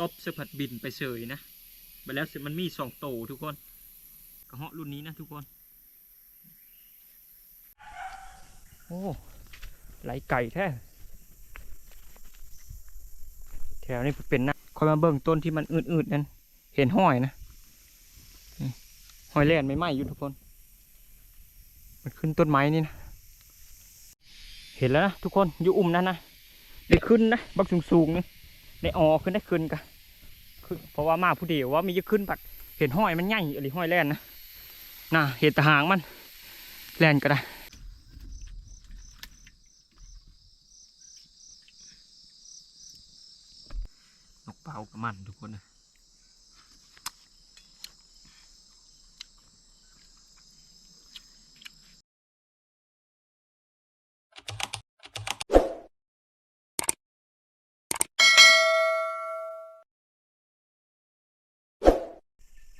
ตบเสือผัดบินไปเฉยนะไปแล้วมันมีสองโตทุกคนกระเหาะรุ่นนี้นะทุกคน โอ้ไหลไก่แท้แถวนี้เป็นนะคอยมาเบิ่งต้นที่มันอืดๆนั่นเห็นห้อยนะห้อยแล่นไม่ไหมอยู่ทุกคน มันขึ้นต้นไม้นี่นะ เห็นแล้วนะทุกคนอยู่อุ่มนั่นนะได้ขึ้นนะ บักสูงๆนี่ ได้ออขึ้นได้ขึ้นกันเพราะว่ามาผู้เดียวว่ามีจะขึ้นปัดเห็นห้อยมันใหญ่อะไรห้อยแล่นนะน่ะเห็นตะหางมันแล่นก็ได้นกเป่ากับมันทุกคนนะ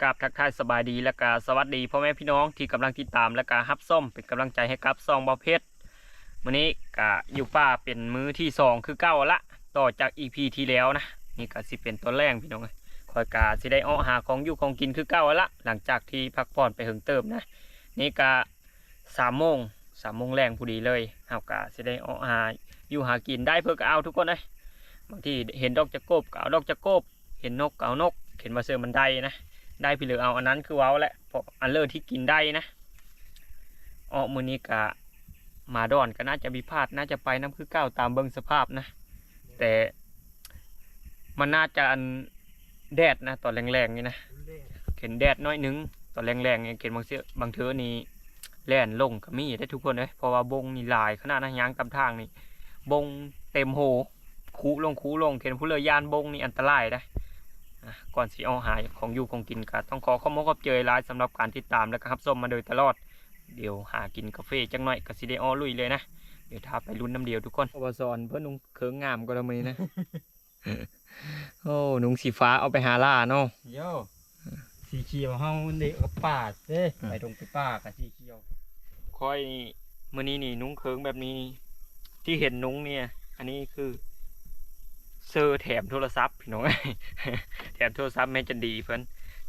กราบทักทายสบายดีและกาสวัสดีพ่อแม่พี่น้องที่กำลังติดตามและกาฮับส้มเป็นกำลังใจให้กับซองบอเพชรวันนี้กะอยู่ป่าเป็นมื้อที่สองคือเก้าละ ต่อจากอีพีที่แล้วนะนี่ก็สิเป็นตัวแรกพี่น้องเอ้ยคอยกาสิได้เอหาของอยู่ของกินคือเก้าละหลังจากที่พักผ่อนไปหึงเติมนะนี่ก็สามโมงสามโมงแรงพอดีเลยเฮากาสิได้เอหาอยู่หากินได้เพื่อก็เอาทุกคนเลยบางทีเห็นดอกจะโกบก็เอาดอกจะโกบ เห็นนกก็เอานก เห็นมาเสือมันได้นะ ได้พี่เหลือเอาอันนั้นคือเว้าแหละเพราะอันเลิศที่กินได้นะออกมือนี้กะมาดอนก็น่าจะมีพลาดน่าจะไปน้ำคือเก้าตามเบิ้งสภาพนะ แต่มันน่าจะอันแดดนะตอนแรงๆนี่นะเห็นแดดน้อยหนึงตอนแรงๆนี่เห็นบางเสือบางเทอนี่แล่นลงก็มีได้ทุกคนเลยเพราะว่าบงนี่ลายขนาดนะยางตาทางนี่บงเต็มโหคูลงคูลงเห็นผู้เรือยานบงนี่อันตรายได้อะ ก่อนสิเอาหาของอยู่ของกินก็ต้องขอขอบคุณขอบเจยร้ายสำหรับการติดตามและก็รับชมมาโดยตลอด เดี๋ยวหากินกาแฟจังหน่อยก็สิได้อ้อลุยเลยนะ เดี๋ยวท้าไปรุ่นน้ำเดียวทุกคนอวสอนเพื่อนนุงเคิงงามก็ละมือนะ โอ้นุงสีฟ้าเอาไปหาล่าเนาะโย่สีเขียวเฮาเด็กกับป่าเด้ไปตรงไปป่ากับสีเขียวคอยนี่มื้อนี้นี่นุงเคิงแบบนี้ ที่เห็นนุงเนี่ย อันนี้คือเซอร์แถมโทรศัพท์พี่น้องแถมโทรศัพท์แม่จะดีเพิ่อน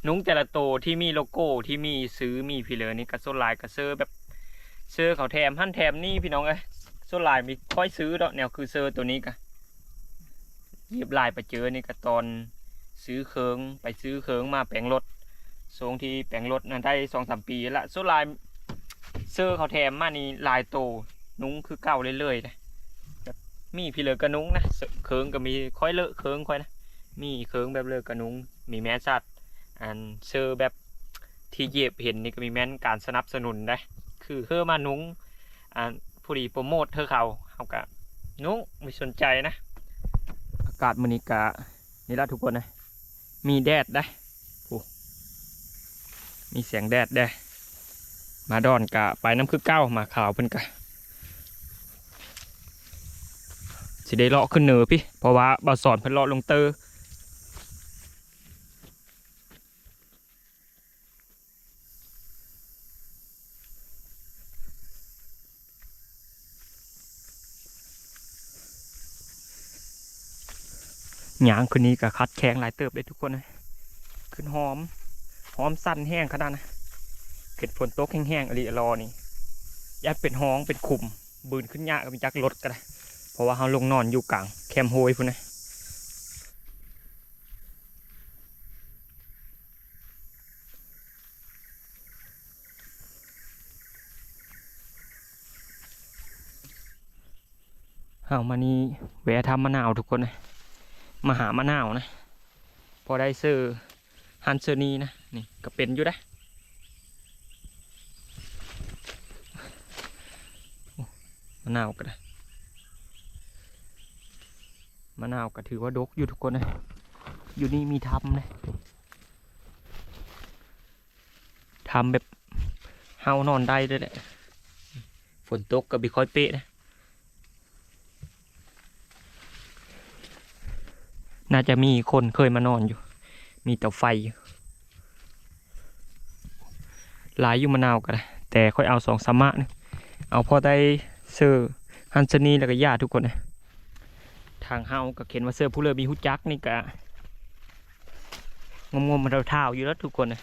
นุ้งแต่ละโตที่มีโลโก้ที่มีซื้อมีพี่เลยนี่ก็โซนลายก็เซอร์แบบเซอร์เขาแถมหั่นแถมนี่พี่น้องเอ้ยโซนลายมีค่อยซื้อดอกแนวคือเซอร์ตัวนี้ก็เรียบลายไปเจอนี่ก็ตอนซื้อเคิงไปซื้อเคิงมาแปลงรถทรงที่แปลงรถนั่นได้สองสามปีละโซนลายเซอร์เขาแถมมานี่ลายโตนุ้งคือเก่าเรื่อยๆนะแบบ มีพี่เลยกระนุ้งนะเสเคิงก็มีค่อยเลอะเคิงค่อยนะ มีเคิงแบบเลือกระนุ้ง มีแมสซัดอันเซอร์แบบที่เยียบเห็นนี่ก็มีแม้นการสนับสนุนได้ คือเฮอมานุ้งอันผู้ดีโปรโมทเธอเขาเขากะนุ้งม่สนใจนะ อากาศมันนี้กะนี่ละทุกคนนะมีแดดได้โอ้มีเสียงแดดได้มาดอนกะไปน้ำคือเก้ามาข่าวเพิ่นกะ สิได้เลาะขึ้นเหนือพี่ เพราะว่าบาสอนเพิ่นเลาะลงเตอร์หยางคืนนี้ก็คัดแข็งหลายเติบเลยทุกคนเลยขึ้นหอม หอมสั้นแห้งขนาดนะเกิดฝนตกแห้งๆอะไรรอนี่ยัดเป็นห้องเป็นขุมบืนขึ้นยากก็เป็นจักรถก็ได้ เพราะว่าเราลงนอนอยู่กลางแคมโฮยพุ่นนะเอามานี่แวะทำมะนาวทุกคนนะมาหามะนาวนะ พอได้ซื้อฮันเซอร์นีนะนี่ก็เป็นอยู่ได้โอ้มะนาวก็ได้ มะนาวก็ถือว่าดกอยู่ทุกคนนะ อยู่นี่มีทำนะทำแบบเฮานอนได้ด้วยแหละ ฝนตกก็บิค่อยเป๊ะนะ น่าจะมีคนเคยมานอนอยู่ มีเตาไฟอยู่หลายอยู่มะนาวก็ได้แต่ค่อยเอาสองสามะนะเอาพอได้เสื้อฮันซนีแล้วก็ญาติทุกคนนะ ทางเฮาก็เขียนว่าเสื้อผู้เรือมีฮุจักนี่ก็งมงมมันเราเท้าอยู่แล้วทุกคนนะ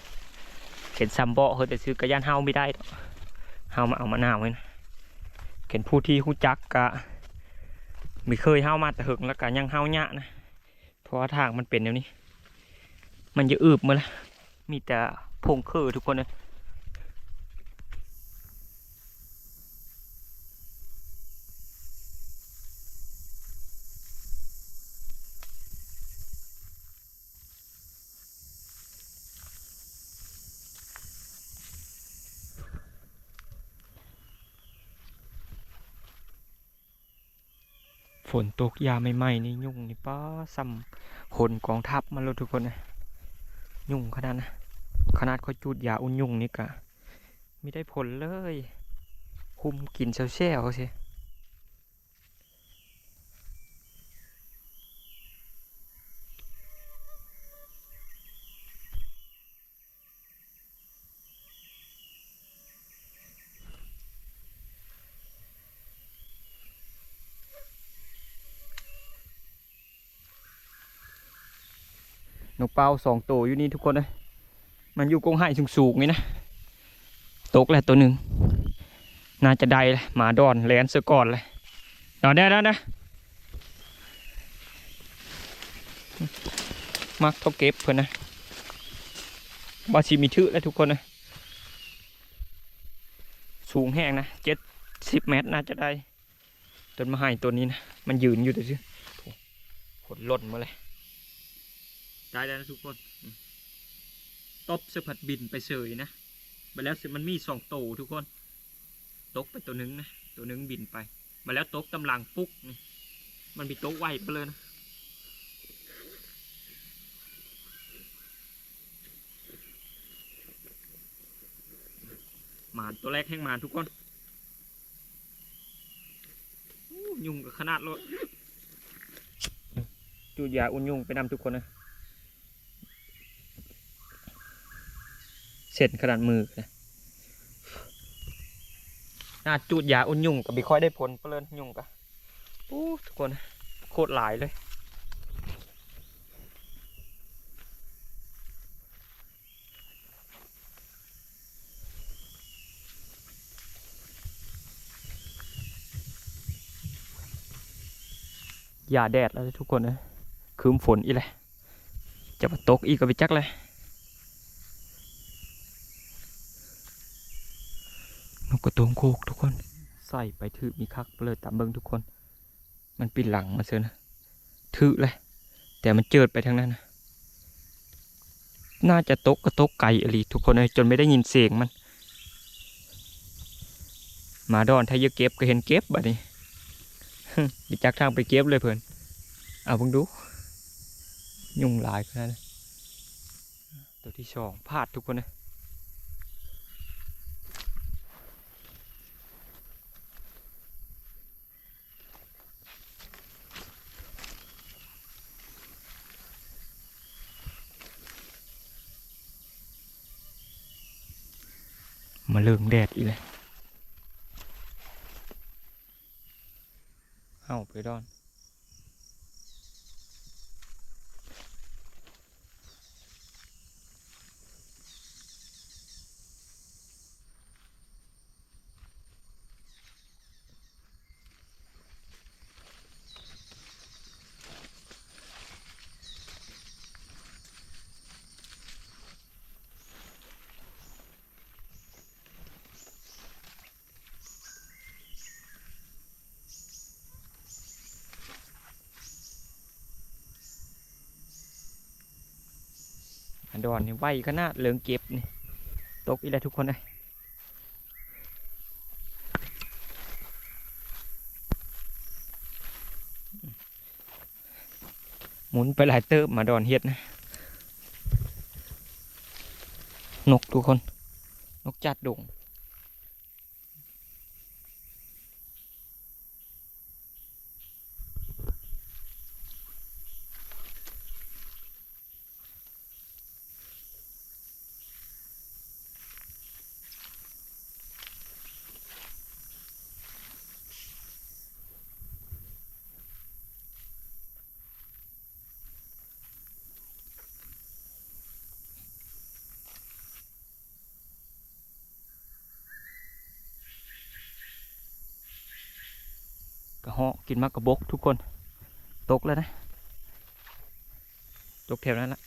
เข็นซัมเบาะเฮ้ยแต่ซื้อกระยานเฮาไม่ได้เฮามาเอามะนาวไว้นะเข็นผู้ที่หู้จักกะไม่เคยเฮามาแต่หึงแล้วกะยังเฮาหยะนะเพราะว่าทางมันเป็นแบบนี้ มันจะอืบมาละมีแต่พงคือทุกคนเล ฝนตกยาใหม่ๆนี่ยุ่งนี่ป้าซ้ำหนกองทัพมาแล้วทุกคนนะยุ่งขนาดนะขนาดเขาจูดยาอุ่นยุ่งนี่กะไม่ได้ผลเลย คุมกินเซลเซลสินก เป้าสองตัวอยู่นี่ทุกคนเลยมันอยู่กงไห้สูงๆนี่นะตกแล้วตัวหนึ่งน่าจะได้เลยหมาดอนแลนเสือก่อนเลยนอนได้แล้วนะมักเท่าเก็บเพื่อนนะบาชิมีชื่อแล้วทุกคนนะสูงแห้งนะเจ็ดสิบเมตรน่าจะได้ต้นมะไห้ตัวนี้นะ มันยืนอยู่แต่ซิผลหล่นมาเลย ได้แล้วนะทุกคนตบเสือผัดบินไปเสยนะมาแล้วสือมันมีสองโตวทุกคน ตกไปตัวหนึงนะ ตัวหนึงบินไป มาแล้วตกกำลังปุ๊กนี่มันมีโต๊ะไวไปเลยนะมาตัวแรกแห้งมาทุกคนยุงกับขนาดรถจูดยาอุ่นยุงไปนำทุกคนนะ เสร็จขนาดมือนะน่าจูดยาอุ่นยุงกับไม่ค่อยได้ผลเปลินยุงกะโอ้ทุกคนโคตรหลายเลยอย่าแดดแล้วทุกคนนะคืมฝนอีแหละจะมาตกอีกก็ไปจักเลย นกกระโตงโคกทุกคน ใส่ไปถือมีคักเลยตามเบิงทุกคน มันปีนหลังมาเสือนะถือเลยแต่มันเจิดไปทางนั้นนะน่าจะตกกระตกไก่อหลีทุกคนเลยจนไม่ได้ยินเสียงมัน มาดอนถ้าเยอะเก็บก็เห็นเก็บแบบนี้ดิจักทางไปเก็บเลยเพื่อนเอาเพิ่งดู ยุ่งหลายขนาดนั้นตัวที่สองพลาดทุกคนนะ มาเลิงแดดอีกเลย เอาไปดอน ดอนนี่ไวขนาดเหลืองเก็บนี่ตกอีแล้วทุกคนเลยหมุนไปหลายเติบมาดอนเฮ็ดนะ นกทุกคน นกจัดดงาะกินมากกระบกทุกคน ตกแล้วนะ ตกแถวนั้นละ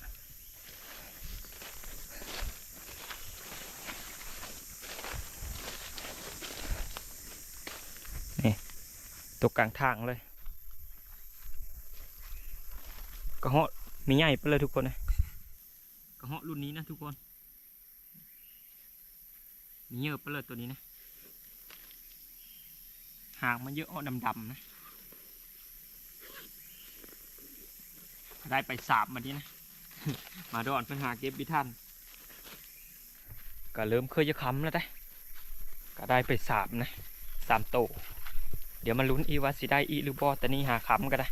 นี่ ตกกลางทางเลย กระเหาะมีใหญ่ไปเลยทุกคนนะกระเหาะรุ่นนี้นะทุกคน มีเยอะไปเลยตัวนี้นะางมันเยอะดำๆนะได้ไปสามวันนี้นะ มาดอนเพื่อหาเก็บบิท่านก็เริ่มเคยจะค้ำแล้วได้ก็ได้ไปสามนะสามโตวเดี๋ยวมาลุ้นอีว่าสิได้อีหรือบอแต่นี่หาค้ำก็ได้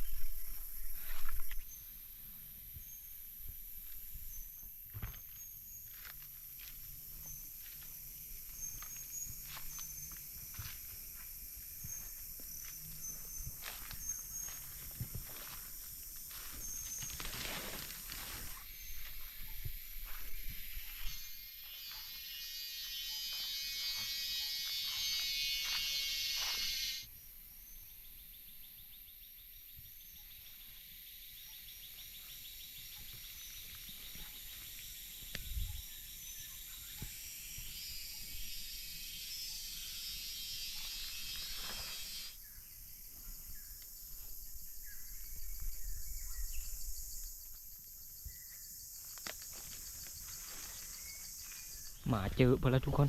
หมาเจอไปแล้วทุกคน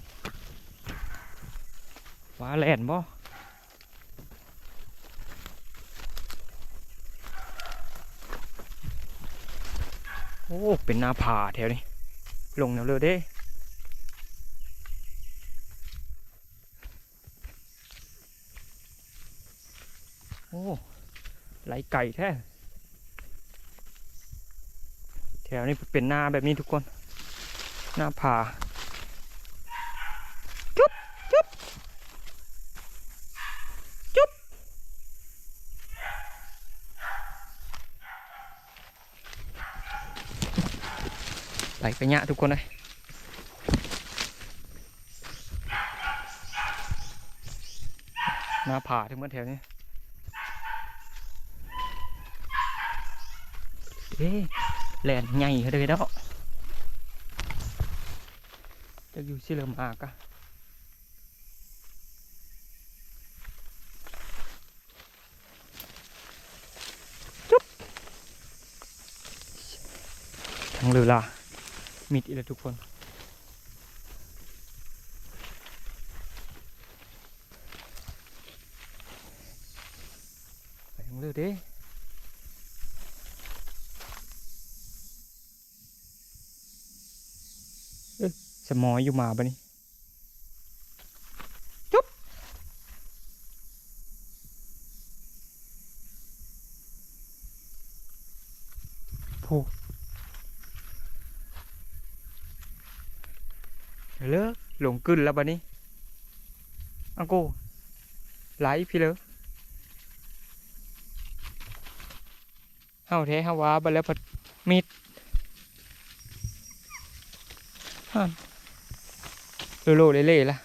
ว้าแลนบ่โอ้ เป็นหน้าผาแถวนี้ ลงแนวเลยเด้โอ้ไหลไก่แท้แถวนี้เป็นหน้าแบบนี้ทุกคน หน้าผาจุ๊บจุ๊บจุ๊บ ไหลไปเนี้ยทุกคนเลยหน้าผาถึงเมื่อแถวนี้ เอ๊ะแลนใหญ่เลยแล้วจะอยู่สิเริ่มอากะจุ๊บทางเรือลา มิดอีกแล้วทุกคน ไปทางเรือดเด้สมอยอยู่มาบะนี่จุ๊บผูเลิกหลง กึนแล้วบะนี่อังกูไหลพี่เลยเฮาแท้เฮาว่าบะแล้วพัดมิดฮั่นโลโลเล่ๆละ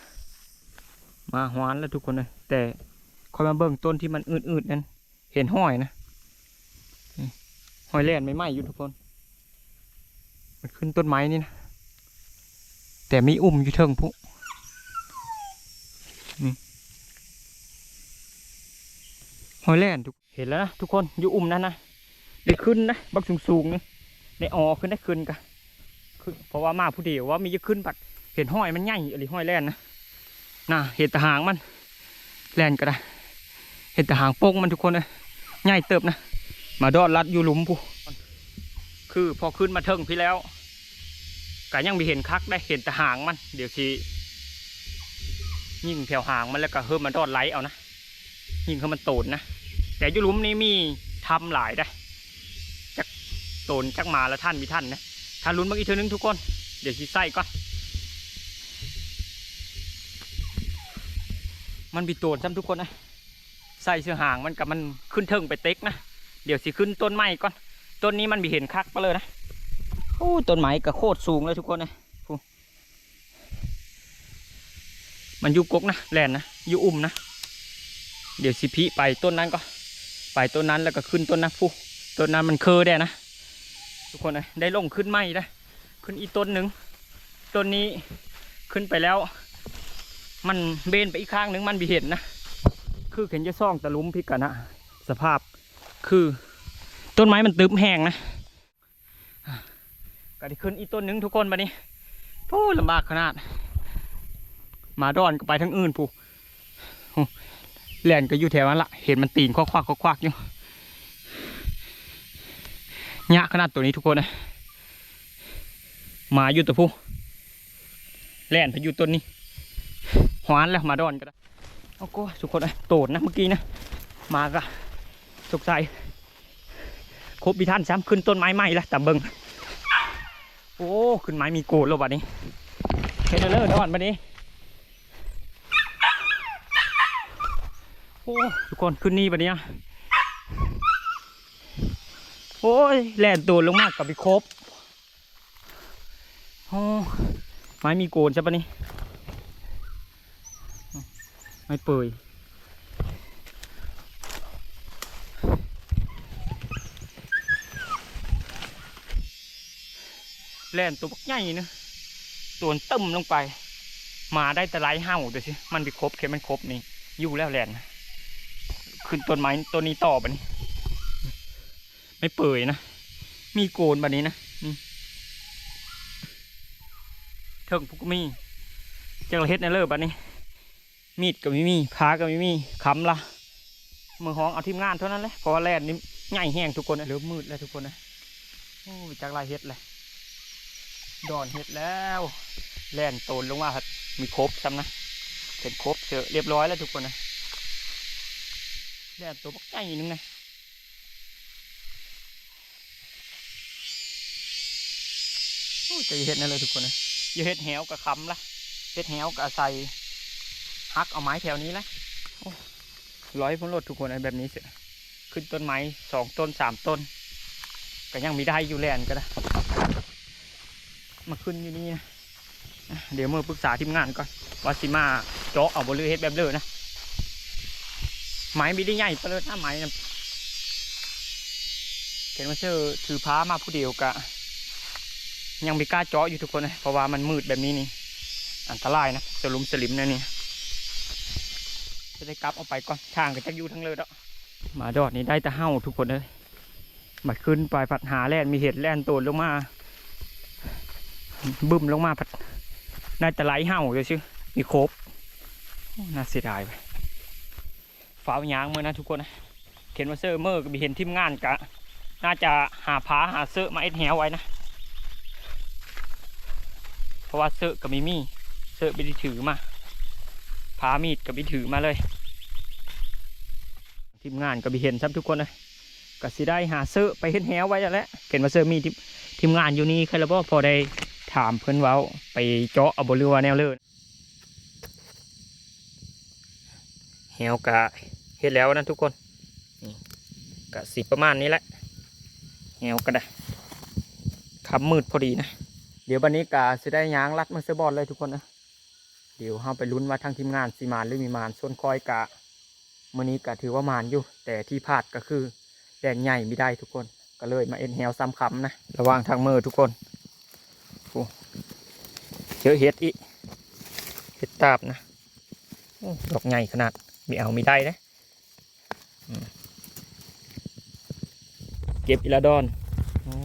มาหวานแล้วทุกคนเลยแต่คอยมาเบิ่งต้นที่มันอืดๆนั้นเห็นห้อยนะห้อยแล่นไม่ไหมอยู่ทุกคน มันขึ้นต้นไม้นี่นะแต่มีอุ่มอยู่เทิงพุนี่ห้ อยแล่นทุกเห็นแล้วนะทุกคนอยู่อุ่มนั่นนะได้ขึ้นนะบักสูงๆนี่ได้ออขึ้นได้ขึ้นกะขึ้นเพราะว่ามาผู้เดียวว่ามีจะขึ้นบักเห็นห้อยมันใหญ่อะไรห้อยแล่นนะน่ะเห็นแตะหางมันแล่นก็ได้ เห็นแตะหางโป้งมันทุกคนเลยใหญ่เติบนะ มาดอดรัดอยู่หลุมผู้คือพอขึ้นมาเทิงพี่แล้วก็ยังม่เห็นคักได้เห็นแต่หางมัน เดี๋ยวสิยิงแถวหางมันแล้วก็เพิ่มมาดอดไหลเอานะยิงเขามันโตนนะ แต่ยู่หลุมนี้มีทำหลายได้จักโตนจักมาแล้วท่านมีท่านนะท่านลุ้นบางอีกเทอนึงทุกคน เดี๋ยวสิใส่ก่อนมันบีโตนซ้ำทุกคนนะใส่เสื้อหางมันกับมันขึ้นเทิงไปเต็กนะเดี๋ยวสิขึ้นต้นไม้ก่อนต้นนี้มันมีเห็นคักไปเลยนะโอ้ต้นไม้ก็โคตรสูงเลยทุกคนนะมันอยู่กกนะแลนนะอยู่อุ่มนะ เดี๋ยวสิพิไปต้นนั้นก็ ต้นนั้นแล้วก็ขึ้นต้นนั้นผู้ต้นนั้นมันเคอได้นะ ทุกคนนะได้ลงขึ้นไม่ได้ขึ้นอีกต้นหนึ่งต้นนี้ขึ้นไปแล้ว มันเบนไปอีกข้างหนึ่งมันบีเห็นนะคือเข็นจะซ่องตะลุมพิกันนะสภาพคือต้นไม้มันตึบแห้งนะก็ได้ขึ้นอีกต้นหนึ่งทุกคนบัดนี้โอ้ลำบากขนาด มาดอนก็ไปทั้งอื่นผู้ แล่นก็อยู่แถวนั้นละเห็นมันตีนควักควักควักๆอยู่ยะขนาดตัวนี้ทุกคนนะหมาอยู่ตัวผู้แล่นไปอยู่ต้นนี้หวานแล้วมาดอนก็ได้โอ้โหทุกคนนะโตดนะเมื่อกี้นะมากะสุกใจครบบิท่านซ้ำขึ้นต้นไม้ใหม่ละแต่เบิงโอ้ขึ้นไม้มีโกดแล้วบัดนี้เฮดเลอร์ดอนบัดนี้ อ้ทุกคนขึ้นนี่ปะเนี่ยโอ้ยแหลนตัวลงมากกับไปครบโอ้ไม้มีโกนใช่ปะนี่ไม่เปื่อยแล่นตัวบักใหญ่เนะตัวตึมลงไป มาได้แต่ไรเห่าดูสิ มันไปครบแค่มันครบนี่ อยู่แล้วแลนนะ ขึ้นต้นไม้ต้นนี้ต่อไปนี่ไม่เปื่อยนะ มีโกนแบบนี้นะนี่เถิงพุกมีจังละเฮ็ดในเลิศบัดนี้ มีดก็ไม่มีพาก็ไม่มีคำละมือห้องเอาทีมงานเท่านั้นเลยเพราะว่าแลนนี่ง่ายแห้งทุกคนนะเหลือมืดแล้วทุกคนนะโอ้ยจากลายเฮ็ดเลยดอนเฮ็ดแล้วแล่นโตนลงมาครับมีครบซ้ำนะเสร็จครบเสร็จเรียบร้อยแล้วทุกคนนะ แดดตัวบักใหญ่นึงนะโอ้จะเห็ดนั่นเลยทุกคนนะอย่าเห็ดแหวกับคำละเห็ดแหวกับใส่ฮักเอาไม้แถวนี้ละร้อยพ้นรถทุกคนนะแบบนี้เสร็จขึ้นต้นไม้สองต้นสามต้น ก็ยังมีได้อยู่แลนก็ได้มาขึ้นอยู่นี่นะเดี๋ยวเมื่อปรึกษาทีมงานก่อนว่าสิมาเจาะเอาบริเฮ็ดแบบเลยนะ ไม้ไม่ได้ใหญ่ไปเลยถ้าไม้นะเห็นว่าเชื่อถือพ้ามาผู้เดียวกะ ยังไม่กล้าเจาะอยู่ทุกคนนะเพราะว่ามันมืดแบบนี้นี่ อันตรายนะสลุมสลิมนะนี่จะได้กลับเอาไปก่อนทางก็จะอยู่ทั้งเลยแล้วหมาดอดนี่ได้แต่เห่าทุกคนเลยมาขึ้นไปผัดหาแล่นมีเห็ดแล่นโตนลงมา บึ้มลงมาผัดน่าจะไหลเห่าเลยชื่อมีครบน่าเสียดายไป ฝ้าวยางเมื่อนะทุกคนนะเขียนว่าเซอร์เมอร์ก็มีเห็นทีมงานกะ น่าจะหาผาหาเสื้อมาเอ็ดแหวไว้นะ เพราะว่าเสื้อก็ม่มีเสื้อไม่ได้ถือมาผามีดก็ไม่ถือมาเลย ทีมงานก็มีเห็นซ้ำทุกคนนะก็สิได้หาเสื้อไปเห็นแหวไว้แล้วเขียนว่าเสื้อมีทีมทีมงานอยู่นี่ใครละบ่พอได้ถามเพื่อนเว้าไปเจาะเอาบเรือว่าแนวเลย แหวกะเฮ็ดแล้วนะทุกคนนี่กะสิประมาณนี้แหละแหวก็ได้คำมืดพอดีนะ เดี๋ยววันนี้กะสิได้ยางรัดมาเซอบอลเลยทุกคนนะเดี๋ยวเราไปลุ้นว่าทางทีมงานสีมานหรือมีมานส่วนคอยกะมื่อนี้กะถือว่ามานอยู่ แต่ที่พลาดก็คือแดนใหญ่ไม่ได้ทุกคน ก็เลยมาเอ็นแฮวซ้ำคำนะระวังทางมือทุกคนเจอเห็ดอีเห็ดตาบนะดอกใหญ่ขนาด มีเอามีได้นะอืมเก็บอีลาดอนโอ้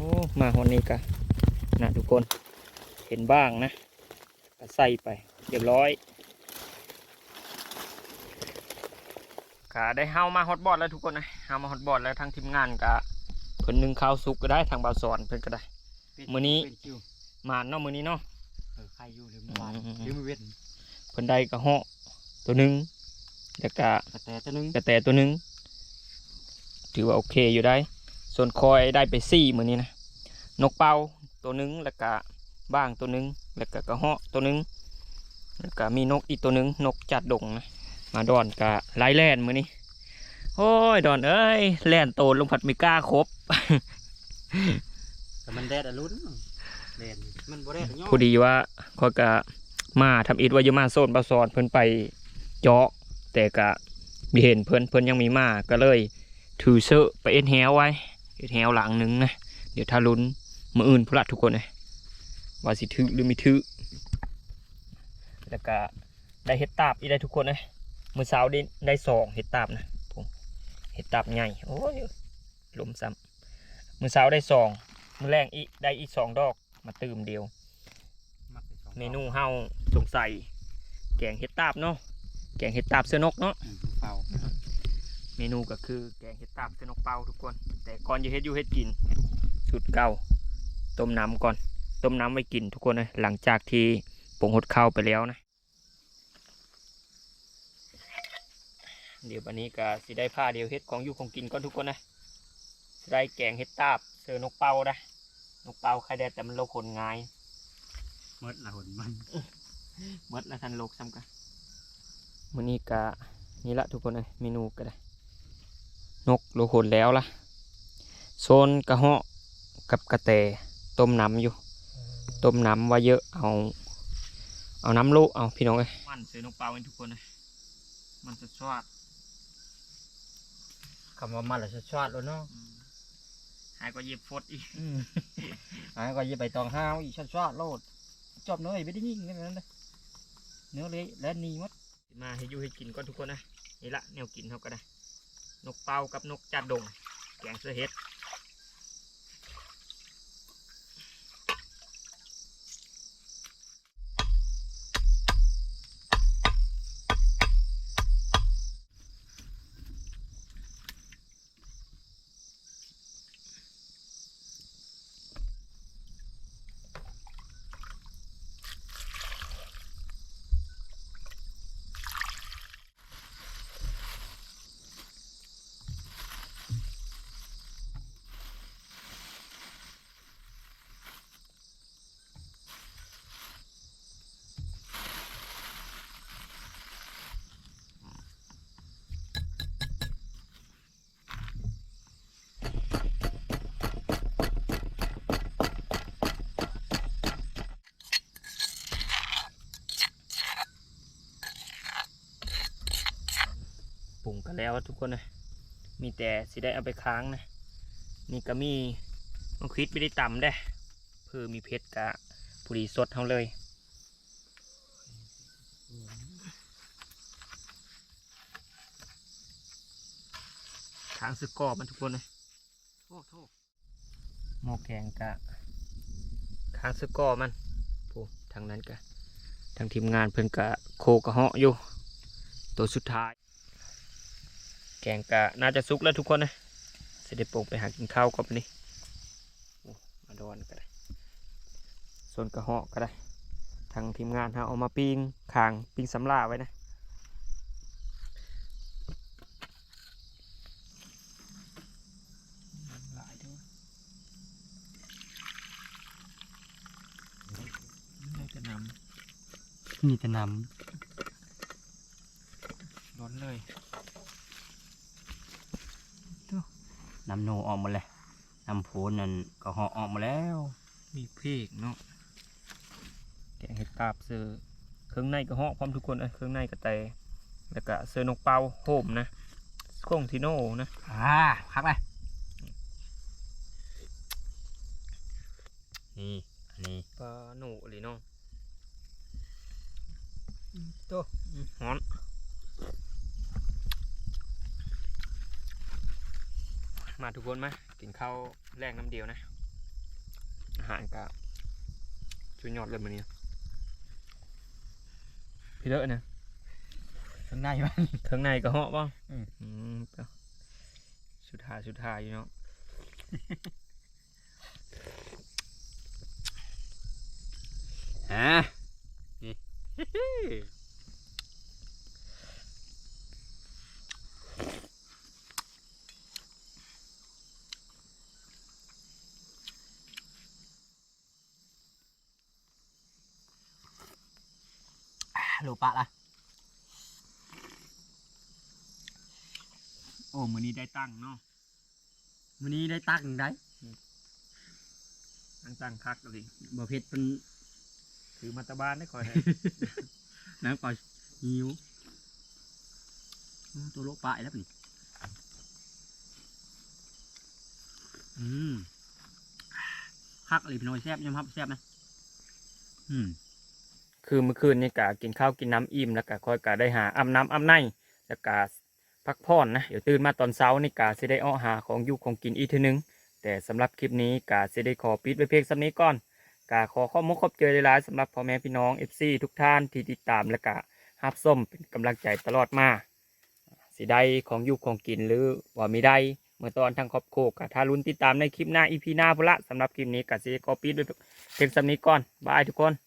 มาหอนนี้กะนะทุกคนเห็นบ้างนะก็ใส่ไปเรียบร้อยขาได้เฮามาฮอตบอดแล้วทุกคนนะเฮามาฮอตบอดแล้วทางทีมงานกะเพิ่นหนึ่งข้าวสุกก็ได้ทางบาวสอนเพิ่นก็ได้มื้อนี้เป็นคิวมาเนาะมื้อนี้เนาะเออใครอยู่ลืมบ้านอืมลืมเว้นเพิ่นได้กระเหาะตัวหนึ่ง แล้วก็กระแตตัวหนึงกระแตตัวหนึ่งถือว่าโอเคอยู่ได้ ส่วนคอยได้ไปสี่เหมือนนี้นะ นกเป่าตัวหนึ่งแล้วก็บ้างตัวหนึ่งแล้วก็กระเหาะตัวหนึ่งแล้วก็มีนกอีกตัวหนึ่งนกจัดดงนะ มาดอนกับไล่แล่นมือนี้โอ้ยดอนเอ้ยแล่นโตลงผัดไม่กล้าครบแต่มันแดดอะลุ้นแดดมันบ่แดดอะย่อพอดีว่าคอยกะมาทำอิดว่าจะมาโซนบาซอนเพิ่นไปเจาะ แต่กะมีเห็นเพิ่นเพิ่นยังมีมาก็เลย ถือเสื้อไปเอ็นแฮวไว้เอ็นแฮวหลังหนึงนะเดี๋ยวถ้าลุ้นมืออื่นพนละทุกคนเลยว่าสิถือหรือไม่ถือแล้วก็ได้เห็ดตาบอีกได้ทุกคนเลยมือเสาร์ได้ได้สองเห็ดตาบนะผมเห็ดตาบใหญ่โอ้ยลมซ้ำมือเสาร์ได้สองมือแรงอีกได้อีกสองดอกมาตื่มเดียวมักไปสองเมนูเฮาสงสัยแกงเห็ดตาบเนาะ แกงเห็ดตาบเสื้อนกเนาะอืมเป่าเมนูก็คือแกงเห็ดตาบเสื้อนกเป่าทุกคน แต่ก่อนจะเฮ็ดอยู่เฮ็ดกินสูตรเก่าต้มน้ำก่อนต้มน้ำไว้กินทุกคนนะหลังจากที่ปรุงหดข้าวไปแล้วนะ เดี๋ยววันนี้ก็สิได้ผ้าเดียวเฮ็ดของอยู่ของกินก่อนทุกคนนะสิได้แกงเห็ดตาบเสื้อนกเป่านะนกเป่าใครได้แต่มันโลกคนง่ายเมดละหนมันหมดแล้วทันโลกซ้ำกัน มื้อนี้กะนี่ละทุกคนเลยเมนูก็ได้นกโลโหนแล้วล่ะโซนกระเหาะกับกระแตต้มน้ำอยู่ ต้มน้ำไว่าเยอะเอา เอาน้ำโลเอาพี่น้องเอ้ยมันซื้อนกเปล่าให้ทุกคนเลยมันจะชวดคำว่ามันละชาติแล้วเนาะหายก็เย็บฟดอีกอืมอ่าก็อยิบไปตองห้าวอีกชาติชาติโลดจอบเนยไม่ได้ยิงกันนั่นเลยเนื้อเลยและนีมัด มาให้อยู่ให้กินก่อนทุกคนนะนี่ละแนวกินเขาก็ได้นกเป่ากับนกจัดดง แกงเสือเฮ็ด ปรุงกันแล้วทุกคนนะมีแต่สิได้เอาไปค้างนะ นี่ก็มีมังคิดไม่ได้ต่ำได้เพื่อมีเพชรกะปุรีสดเท่าเลยค้างสึกกรอบมันทุกคนเลยโทษโทษหม้อแกงกะค้างสึกกรอบมันผู้ทางนั้นกะทางทีมงานเพิ่นกะโคกระเหาะอยู่ตัวสุดท้าย แกงกะน่าจะสุกแล้วทุกคนนะเสด็จปงไปหากินข้าวก่อนนี่มาดอนก็ได้ส่วนกระเหาะก็ได้ ทางทีมงานเขาเอามาปิ้งคางปิ้งสำลาไว้นะหลด้วยนี่จะนำนี่จะนร้อนเลยำ นำโนออกหมดเลยนำโพนนั่นก็เหาะออกมาแล้ว มีเพกเนาะแกงเห็ดตาบเสือเครื่องในกระเหาะพร้อมทุกคนเลยเครื่องในกระแตแล้วก็เสือนกเป่าโฮมนะโค้งทิโน่นะอ่าพักเลยนี่ อันนี้ ปลาหนูหรือน้อง ตัว ฮ้อน มาทุกคนมากินข้าวแรกน้ำเดียวนะ อาหารกะชุดยอดเลยมันนี้พี่เลอะนะข้างในมันเครื่องในก็เหาะบ้างอืมอืมเปล่าสุดท้ายสุดท้ายอยู่เนาะอ่านี่ โล ปะละโอ้มือนี้ได้ตั้งเนาะวันนี้ได้ตักหนึ่งได้ตั้งตั้งคักเลยบ่เผ็ดเป็นถือมาตะบ้านได้คอยได้น้ำปลาหิวอืมตัวโลปลายแล้วนี่อืมคักเลยพี่น้อยแซ่บยำครับแซ่บนะอืม คือเมื่อคืนนี่กะกินข้าวกินน้ำอิ่มแล้วก็ค่อยกะได้หาอาน้ำอาในแล้วก็พักผ่อนนะเดี๋ยวตื่นมาตอนเช้านี่กะสิได้อ้อหาของอยู่ของกินอีกทีหนึง แต่สำหรับคลิปนี้กะสิได้ขอปิดไว้เพียงสำนี้ก่อนกะขอข้อมุกขอบเจอหลายๆสำหรับพ่อแม่พี่น้อง FC ทุกท่านที่ติดตามและกะฮับส้มเป็นกำลังใจตลอดมาสิได้ของอยู่ของกินหรือว่ามีได้เมื่อตอนทางครอบครัวกะถ้าลุ้นติดตามในคลิปหน้าอีพีหน้าพุละสำหรับคลิปนี้กะสิได้ขอปิดไว้เพียงสำนี้ก่อนบายทุกคน